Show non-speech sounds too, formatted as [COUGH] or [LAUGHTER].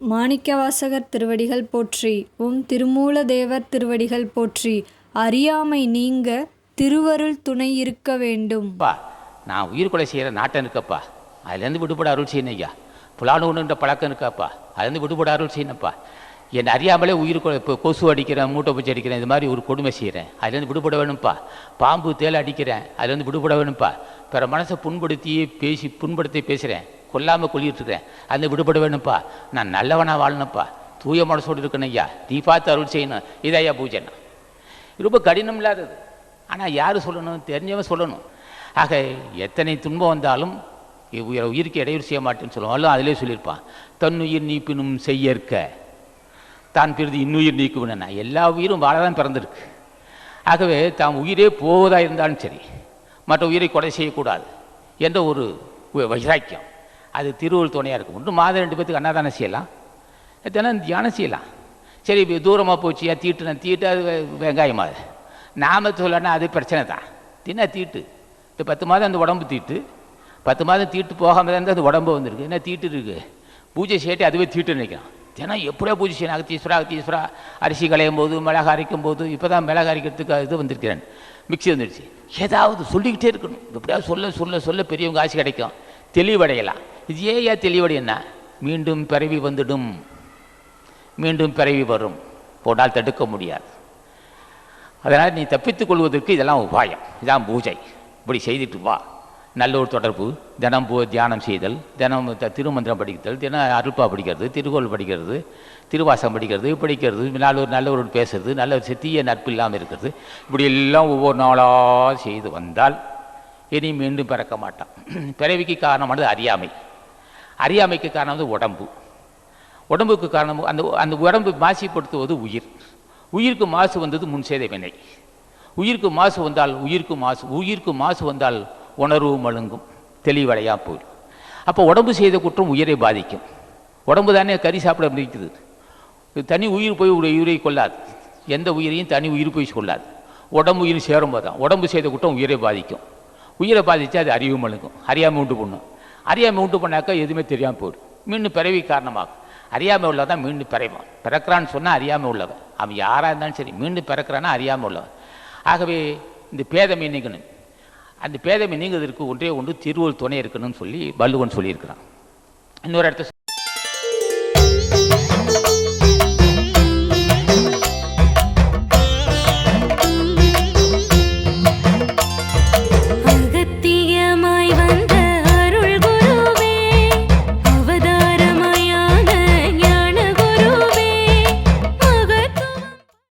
மாணிக்கவாசகர் திருவடிகள் போற்றி ஓம் திருமூலதேவர் திருவடிகள் போற்றி அறியாமை நீங்க திருவருள் துணை இருக்க வேண்டும். நான் உயிர் கொலை செய்கிற நாட்டம் இருக்கப்பா அதுலேருந்து விடுபட அருள் செய்யணும் ஐயா. பழக்கம் இருக்காப்பா அதுலேருந்து விடுபட அருள் செய்யணும்ப்பா. என் அறியாமலே உயிர் கொலை இப்போ கொசு அடிக்கிறேன் மூட்டை பூச்சி அடிக்கிறேன் இது மாதிரி ஒரு கொடுமை செய்கிறேன். அதுலேருந்து விடுபட வேணும்ப்பா. பாம்பு தேலை அடிக்கிறேன் அதுலேருந்து விடுபட வேணும்ப்பா. பிற மனசை புண்படுத்தி பேசி புண்படுத்தி பேசுகிறேன். கொல்லாமல் கொல்லிட்டுருக்கேன் அதுலேருந்து விடுபட வேணும்ப்பா. நான் நல்லவனாக வாழணும்ப்பா. தூய மனசோடு இருக்கணும் ஐயா. நீ பார்த்து அருள் செய்யணும். இதையா பூஜைன்னா ரொம்ப கடினம் இல்லாதது. ஆனால் யார் சொல்லணும்? தெரிஞ்சவன் சொல்லணும். ஆக எத்தனை துன்பம் வந்தாலும் உயிருக்கு இடையூறு செய்ய மாட்டேன்னு சொல்லுவாங்க அதிலே சொல்லியிருப்பான். தன்னுயிர் நீப்பினும் செய்யற்க. தான் பிறகு இன்னுயிர் நீக்குவன எல்லா உயிரும் வாழதான் பிறந்திருக்கு. ஆகவே தாம் உயிரே போவதா இருந்தாலும் சரி மற்ற உயிரை கொலை செய்யக்கூடாது என்ற ஒரு வைராக்கியம். அது திருவள்ளுவர் துணையாக இருக்கும். ஒன்று மாதம் ரெண்டு பேத்துக்கு அன்னதானம் செய்யலாம். தினம் தியானம் செய்யலாம். சரி இப்போ தூரமாக போச்சு ஏன் தீட்டுனா தீட்டு அது வெங்காயம் அது. நாம சொல்லனா அது பிரச்சனை தான். தின்ன தீட்டு. இந்த பத்து மாதம் அந்த உடம்பு தீட்டு. பத்து மாதம் தீட்டு போகாமல் தான் அந்த உடம்பு வந்திருக்கு. என்ன தீட்டு இருக்குது பூஜை செய்யட்டு அதுவே தீட்டு நினைக்கலாம் தினம் எப்படியோ பூஜை செய்யணும்? அகத்தீஸ்வரா அகத்தீஸ்வரா அரிசி களையும் போது மிளகு அரைக்கும் போது இப்போ தான் மிளகு அரைக்கிறதுக்கு இது வந்திருக்கிறேன். மிக்ஸி வந்துடுச்சு ஏதாவது சொல்லிக்கிட்டே இருக்கணும். எப்படியாவது சொல்ல சொல்ல சொல்ல பெரியவங்க ஆசை கிடைக்கும். தெளிவடையலாம். இது ஏன் தெளிவடி என்ன? மீண்டும் பிறவி வந்துடும். மீண்டும் பிறவி வரும். போனால் தடுக்க முடியாது. அதனால் நீ தப்பித்துக் கொள்வதற்கு இதெல்லாம் உபாயம். இதான் பூஜை. இப்படி செய்துட்டு வா. நல்ல ஒரு தொடர்பு. தினம் பூ தியானம் செய்தல். தினம் த- திருமந்திரம் படித்தல். தினம் அருப்பா படிக்கிறது. திருக்கோள் படிக்கிறது. திருவாசகம் படிக்கிறது. படிக்கிறது. நல்ல ஒரு நல்லவரோடு பேசுறது. நல்ல ஒரு தீய நட்பு இல்லாமல் இருக்கிறது. இப்படி எல்லாம் ஒவ்வொரு நாளாக செய்து வந்தால் இனி மீண்டும் பிறக்க மாட்டான். [CLEARS THROAT] பிறவிக்கு காரணமானது அறியாமை. அறியாமைக்கு காரணம் வந்து உடம்பு. உடம்புக்கு காரணம் அந்த அந்த உடம்பு மாசுபடுத்துவது உயிர். உயிருக்கு மாசு வந்தது முன் செய்த வினை உயிருக்கு மாசு வந்தால் உயிருக்கு மாசு உயிருக்கு மாசு வந்தால் உணர்வு மழுங்கும். தெளிவடையா போயிடும் அப்போ உடம்பு செய்த குற்றம் உயிரை பாதிக்கும். உடம்பு தானே கறி சாப்பிட முடிக்குது தனி உயிர் போய் ஒரு உயிரை கொள்ளாது. எந்த உயிரையும் தனி உயிர் போய் கொள்ளாது. உடம்பு உயிர் சேரும்போது தான் உடம்பு செய்த குற்றம் உயிரை பாதிக்கும். உயிரை பாதித்தா அது அறிவு மழுங்கும். அறியாமை உண்டு பண்ணும். அறியாமை உண்டு பண்ணாக்கா எதுவுமே தெரியாமல் போயிடும். மீண்டும் பிறவி காரணமாகும். அறியாமல் உள்ளதான் தான் மீண்டும் பிறவான். பிறக்கிறான்னு சொன்னால் அறியாமல் உள்ளவன். அவன் யாராக இருந்தாலும் சரி மீண்டும் பிறக்கிறான்னா அறியாமல் உள்ளவன். ஆகவே இந்த பேதமை நீங்கணும். அந்த பேதமை நீங்குவதற்கு ஒன்றே ஒன்று திருவள் துணை இருக்கணும்னு சொல்லி வள்ளுவன் சொல்லியிருக்கிறான். இன்னொரு இடத்த